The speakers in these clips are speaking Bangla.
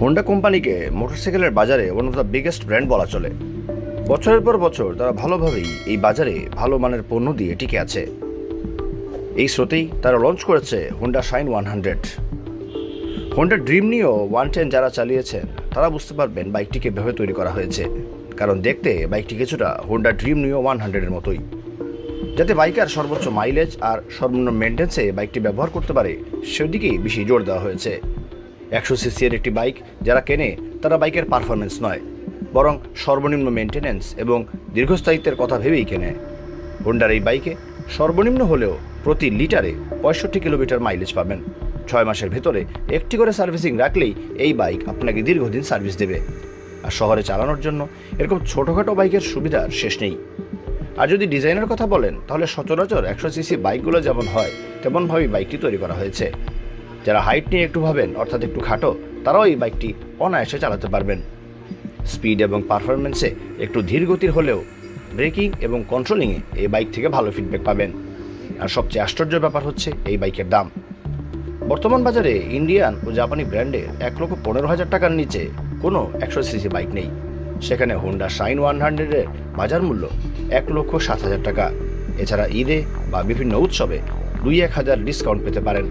হোন্ডা কোম্পানিকে মোটরসাইকেলের বাজারে one of the biggest brand বলা চলে। বছরের পর বছর তারা ভালোভাবেই এই বাজারে ভালো মানের পণ্য দিয়ে টিকে আছে। এই স্রোতেই তারা লঞ্চ করেছে Honda Shine one hundred Honda Dream নিয়েও ওয়ান টেন যারা চালিয়েছেন, তারা বুঝতে পারবেন বাইকটিকে ভেবে তৈরি করা হয়েছে। কারণ দেখতে বাইকটি কিছুটা হোন্ডা ড্রিম নিও ওয়ান হান্ড্রেডের মতোই। যাতে বাইকার সর্বোচ্চ মাইলেজ আর সর্বনিম্ন মেনটেন্সে বাইকটি ব্যবহার করতে পারে, সেদিকেই বেশি জোর দেওয়া হয়েছে। একশো সিসির একটি বাইক যারা কেনে, তারা বাইকের পারফরমেন্স নয়, বরং সর্বনিম্ন মেনটেন্যান্স এবং দীর্ঘস্থায়িত্বের কথা ভেবেই কেনে। হোন্ডার এই বাইকে সর্বনিম্ন হলেও প্রতি লিটারে পঁয়ষট্টি কিলোমিটার মাইলেজ পাবেন। ছয় মাসের ভেতরে একটি করে সার্ভিসিং রাখলেই এই বাইক আপনাকে দীর্ঘদিন সার্ভিস দেবে। আর শহরে চালানোর জন্য এরকম ছোটোখাটো বাইকের সুবিধার শেষ নেই। আর যদি ডিজাইনের কথা বলেন, তাহলে সচরাচর একশো সিসি বাইকগুলো যেমন হয়, তেমনভাবেই বাইকটি তৈরি করা হয়েছে। যারা হাইট নিয়ে একটু ভাবেন, অর্থাৎ একটু খাটো, তারাও এই বাইকটি অনায়াসে চালাতে পারবেন। স্পিড এবং পারফরমেন্সে একটু ধীর গতির হলেও ব্রেকিং এবং কন্ট্রোলিংয়ে এই বাইক থেকে ভালো ফিডব্যাক পাবেন। আর সবচেয়ে আশ্চর্য ব্যাপার হচ্ছে এই বাইকের দাম। বর্তমান বাজারে ইন্ডিয়ান ও জাপানি ব্র্যান্ডের এক লক্ষ পনেরো হাজার টাকার নিচে কোনো একশো সিসি বাইক নেই। সেখানে হোন্ডা শাইন ওয়ান হান্ড্রেডের বাজার মূল্য এক লক্ষ সাত হাজার টাকা। এছাড়া ঈদে বা বিভিন্ন উৎসবে দুই এক হাজার ডিসকাউন্ট পেতে পারেন।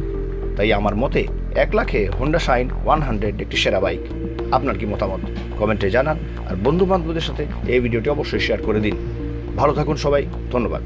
তাই আমার মতে এক লাখে হোন্ডা শাইন ওয়ান হান্ড্রেড একটি সেরা বাইক আপনার কি মতামত? কমেন্টে জানান আর বন্ধু বান্ধবদের সাথে এই ভিডিওটি অবশ্যই শেয়ার করে দিন। ভালো থাকুন সবাই, ধন্যবাদ।